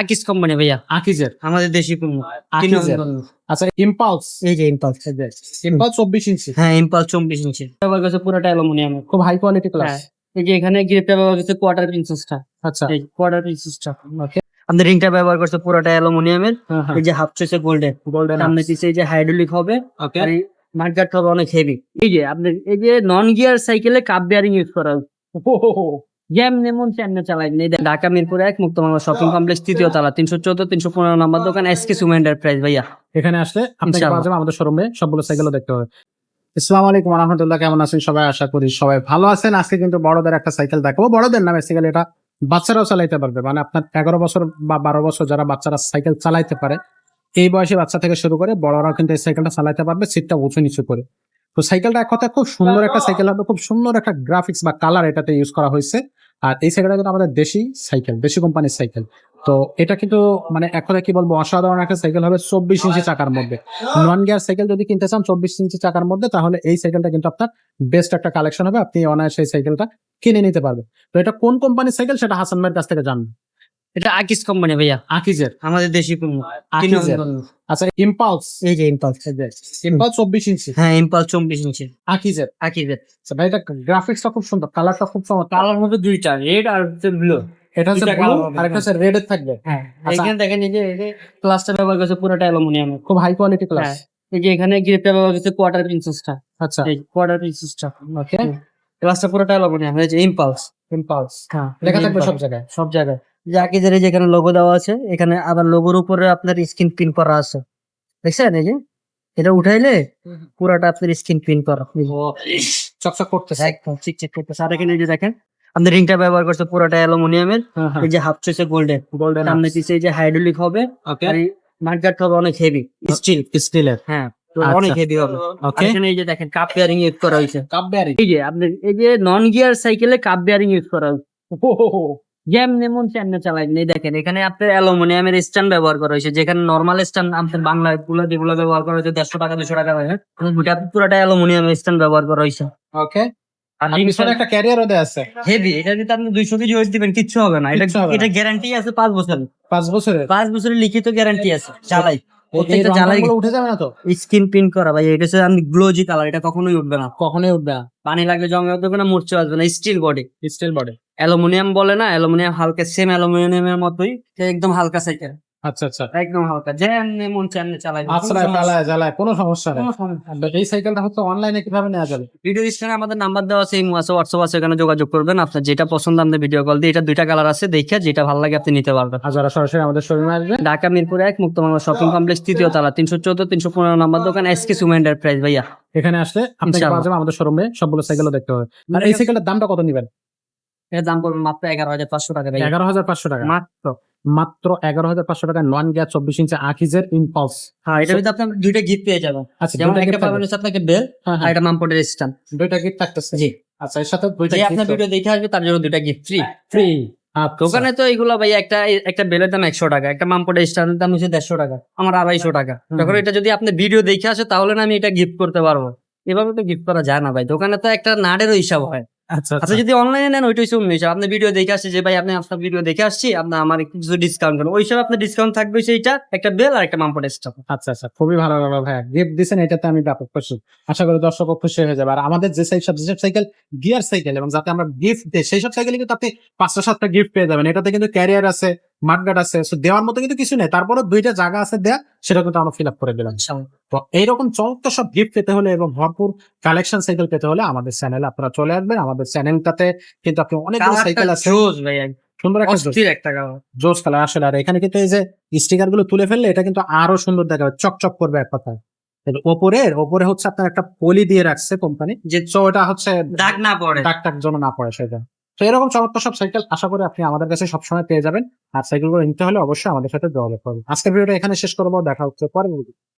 আকিস কোম্পানি ভাইয়া। আকিজের। আমাদের দেশি পণ্য। আকিজের। আচ্ছা ইম্পালস এই যে ইম্পালস ইম্পালস চব্বিশ ইঞ্চি। হ্যাঁ ইম্পালস চব্বিশ ইঞ্চি। ব্যবহার করছে পুরোটা অ্যালুমিনিয়ামের খুব হাই কোয়ালিটি ক্লাস হ্যাঁ। এই যে এখানে গ্রিপটা ব্যবহার করছে কোয়ার্টার প্রিন্সেসটা আচ্ছা। এই কোয়ার্টার প্রিন্সেসটা ওকে আমাদের রিংটা ব্যবহার করছে পুরোটা অ্যালুমিনিয়ামের। হ্যাঁ, এই যে হাফ চয়েছে গোল্ডেন গোল্ডেন সামনে পিছে এই যে হাইড্রোলিক হবে। ওকে আর মাঠগাটটা হবে অনেক হেভি এই যে আপনার এই যে নন গিয়ার সাইকেলে কাপ বেয়ারিং ইউজ করা যেমন তেমনি চালাই। ঢাকা মিরপুর এক মুক্ত বাংলা শপিং কমপ্লেক্স তৃতীয় তালা তিনশো চোদ্দ তিনশো পনেরো নম্বর দোকান এস কে এন্টারপ্রাইজ ভাইয়া। এখানে আসলে আপনাকে পাওয়া যাবে আমাদের শোরুমে সবগুলো সাইকেলও দেখতে হবে। আসসালামু আলাইকুম রহমতুল্লাহ কেমন আছেন সবাই? আশা করি সবাই ভালো আছেন। আজকে কিন্তু বড়দের একটা সাইকেল দেখাবো। বড়দের না বেসিক্যালি এটা বাচ্চারাও চালাইতে পারবে। মানে আপনার এগারো বছর বা বারো বছর যারা বাচ্চারা সাইকেল চালাইতে পারে এই বয়সী বাচ্চা থেকে শুরু করে বড়রাও কিন্তু এই সাইকেলটা চালাইতে পারবে সিটটা উঁচু নিচু করে। তো সাইকেলটা এক কথা খুব সুন্দর একটা সাইকেল হবে খুব সুন্দর একটা গ্রাফিক্স বা কালার এটাতে ইউজ করা হয়েছে। আর এই সাইকেলটা কিন্তু আমাদের দেশি সাইকেল দেশি কোম্পানির সাইকেল তো এটা কিন্তু মানে এক কথা কি বলব অসাধারণ একটা সাইকেল হবে চব্বিশ ইঞ্চি চাকার মধ্যে। নন গিয়ার সাইকেল যদি কিনতে চান চব্বিশ ইঞ্চি চাকার মধ্যে তাহলে এই সাইকেলটা কিন্তু আপনার বেস্ট একটা কালেকশন হবে। আপনি অনায়াসে এই সাইকেলটা কিনে নিতে পারবেন। তো এটা কোন কোম্পানির সাইকেল সেটা হাসান ভাইয়ের কাছ থেকে জানবেন এটা আকিস কোম্পানি ভাইয়া। আকিজের আমাদের দেশি পণ্য। আকিজের আচ্ছা ইম্পালস এই যে ইম্পালস ইম্পালস চব্বিশ ইঞ্চি। হ্যাঁ ইম্পালস চব্বিশ ইঞ্চি। আকিজের আকিজের আচ্ছা ভাই এটা গ্রাফিক্সটা খুব সুন্দর কালারটা খুব চমৎকার। কালার মধ্যে দুইটা রেড আর ব্লু এটা হচ্ছে ব্লু আর একটা হচ্ছে রেড এর থাকবে। হ্যাঁ আচ্ছা। এখানে দেখেন এই যে ক্লাসটা ব্যবহার করছে পুরোটা অ্যালুমিনিয়ামের খুব হাই কোয়ালিটি ক্লাস হ্যাঁ এই যে এখানে গ্রিপটা ব্যবহার করছে কোয়ার্টার প্রিন্সেসটা আচ্ছা। এই কোয়ার্টার প্রিন্সেসটা ওকে ক্লাসটা পুরোটা অ্যালুমিনিয়াম এই যে ইম্পালস ইম্পালস হ্যাঁ লেখা থাকবে সব জায়গায়। সব জায়গায়। যে আকিজের এই যে এখানে লোগো দেওয়া আছে এখানে আবার লোগোর উপরে আপনার স্ক্রিন প্রিন্ট করা আছে। দেখছেন এই যে? এটা উঠাইলে পুরাটা আপনার স্ক্রিন প্রিন্ট করা। চকচক করতেছে। একদম ঠিক চেক করতেছে। আর এখানে যে দেখেন আমাদের রিংটা ব্যবহার করছে পুরোটা অ্যালুমিনিয়ামের হ্যাঁ এই যে হাফ চয়েছে গোল্ডেন গোল্ডেন সামনে পিছে যে হাইড্রোলিক হবে। আর এই হবে অনেক হেভি স্টিল স্টিলের হ্যাঁ। অনেক হেভি হবে। এখানে এই যে দেখেন কাপ বেয়ারিং ইউজ করা হয়েছে। কাপ বেয়ারিং এই যে আপনার এই যে নন গিয়ার সাইকেলে কাপ বেয়ারিং ইউজ করা হয়েছে। যেমন এমন তেমনি চালাই। এই দেখেন এখানে আপনার অ্যালুমিনিয়ামের স্ট্যান্ড ব্যবহার করা হয়েছে। যেখানে নর্মাল স্ট্যান্ড আপনার বাংলা গুলো যেগুলো ব্যবহার করা হয়েছে দেড়শো টাকা দুশো টাকা হয় ওইটা পুরোটা অ্যালুমিনিয়ামের স্ট্যান্ড ব্যবহার করা হয়েছে। ওকে একটা ক্যারিয়ারও দেয়া আছে। হেভি এটা যদি আপনি দুইশো কেজি ওয়েট দিবেন কিচ্ছু হবে না। এটা। এটা গ্যারান্টি আছে পাঁচ বছরের। পাঁচ বছরের? পাঁচ বছরের লিখিত গ্যারান্টি আছে। এই প্রত্যেকটা জ্বালাই উঠে যাবে না তো? স্কিন প্রিন্ট করা ভাই এটা হচ্ছে আমি গ্লোজি কালার এটা কখনোই উঠবে না। কখনোই উঠবে না। পানি লাগলে জমে উঠবে না মূর্ছে আসবে না steel body steel body aluminium বলে না অ্যালুমিনিয়াম হালকা সেম অ্যালুমিনিয়ামের মতোই একদম হালকা সাইকেল আচ্ছা আচ্ছা। একদম হালকা। যেমনি মন চামনে চালাই আচ্ছা জ্বালায় জ্বালায় কোনো সমস্যা নেই। এই সাইকেলটা হচ্ছে অনলাইনে কীভাবে নেওয়া যাবে? ভিডিও স্ক্রিনে আমাদের নাম্বার দেওয়া আছে এই আছে হোয়াটসঅ্যাপ আছে এখানে যোগাযোগ করবেন। আপনার যেটা পছন্দ আপনি ভিডিও কল দিয়ে এটা দুইটা কালার আছে দেখে যেটা ভালো লাগে আপনি নিতে পারবেন। আর যারা সরাসরি আমাদের শোরুমে আসবে ঢাকা মিরপুর এক মুক্ত বাংলা শপিং কমপ্লেক্স তৃতীয় তালা তিনশো চোদ্দ তিনশো পনেরো নম্বর দোকান এস কে সুমা এন্টারপ্রাইজ ভাইয়া। এখানে আসলে আপনাকে পাওয়া যাবে আমাদের শোরুমে সবগুলো সাইকেলও দেখতে হবে। আর এই সাইকেলটার দামটা কত নিবেন? এর দাম পড়বে মাত্র এগারো হাজার পাঁচশো টাকা এগারো হাজার পাঁচশো টাকা। মাত্র। মাত্র এগারো হাজার পাঁচশো টাকা নন গ্যাস চব্বিশ ইঞ্চি আকিজের ইম্পালস হ্যাঁ এটার ভিতরে আপনি দুইটা গিফট পেয়ে যাবেন। আচ্ছা যেমন একটা পাবেন হচ্ছে আপনাকে বেল হ্যাঁ, আর হ্যাঁ, একটা মামপটের স্ট্যান্ড দুইটা গিফট থাকতেছে। জি। আচ্ছা এর সাথে দুইটা আপনার ভিডিও দেখে আসবে তার জন্য দুইটা গিফট ফ্রি ফ্রি দোকানে তো এগুলো ভাই একটা একটা বেলের দাম একশো টাকা একটা মামপটের স্ট্যান্ডের দাম হচ্ছে দেড়শো টাকা আমার আড়াইশো টাকা। হুম। যখন এটা যদি আপনি ভিডিও দেখে আসে তাহলে না আমি এটা গিফট করতে পারব। এভাবে তো গিফট করা যায় না ভাই। দোকানে তো একটা নাড়েরও হিসাব হয়। আচ্ছা আচ্ছা আচ্ছা। যদি অনলাইনে নেন ওইটাই হচ্ছে আপনি ভিডিও দেখে আসছে যে ভাই আপনি আপনার ভিডিও দেখে আসছি আপনার আমার কিছু ডিসকাউন্ট করুন ওই হিসাবে আপনার ডিসকাউন্ট থাকবে সেইটা একটা বেল আর একটা মাম্পট স্টপ আচ্ছা আচ্ছা খুবই ভালো লাগল ভাইয়া। গিফট দিচ্ছেন এটাতে আমি ব্যাপক খুশি। আশা করি দর্শক খুশি হয়ে যাবে। আর আমাদের যে সব যেসব সাইকেল গিয়ার সাইকেল এবং যাতে আমরা গিফট দিই সেই সব সাইকেলে কিন্তু আপনি পাঁচটা সাতটা গিফট পেয়ে যাবেন। এটাতে কিন্তু ক্যারিয়ার আছে মাঠগাট আছে দেওয়ার মতো কিন্তু কিছু নেই। তারপরে দুইটা জায়গা আছে দেয়া সেটা কিন্তু আমরা ফিল আপ করে দিলাম। তো এইরকম চমৎকার সব গিফট পেতে হলে এবং ভরপুর কালেকশন সাইকেল পেতে হলে আমাদের চ্যানেলে আপনারা চলে আসবেন। আমাদের চ্যানেলটাতে কিন্তু আপনি অনেকগুলো সাইকেল আছে। সুন্দর একটা জোস কালার আসলে আর এখানে কিন্তু এই যে স্টিকারগুলো তুলে ফেললে এটা কিন্তু আরও সুন্দর দেখাবে চকচক করবে এক কথা ওপরের ওপরে হচ্ছে আপনার একটা পলি দিয়ে রাখছে কোম্পানি যে এটা হচ্ছে দাগ না পড়ে। দাগ টাগ যেন না পড়ে সেটা। তো এরকম চমৎকার সব সাইকেল আশা করি আপনি আমাদের কাছে সবসময় পেয়ে যাবেন। আর সাইকেলগুলো নিতে হলে অবশ্যই আমাদের সাথে যোগাযোগ করবেন আজকের ভিডিওটা এখানে শেষ করব। দেখা হচ্ছে পরে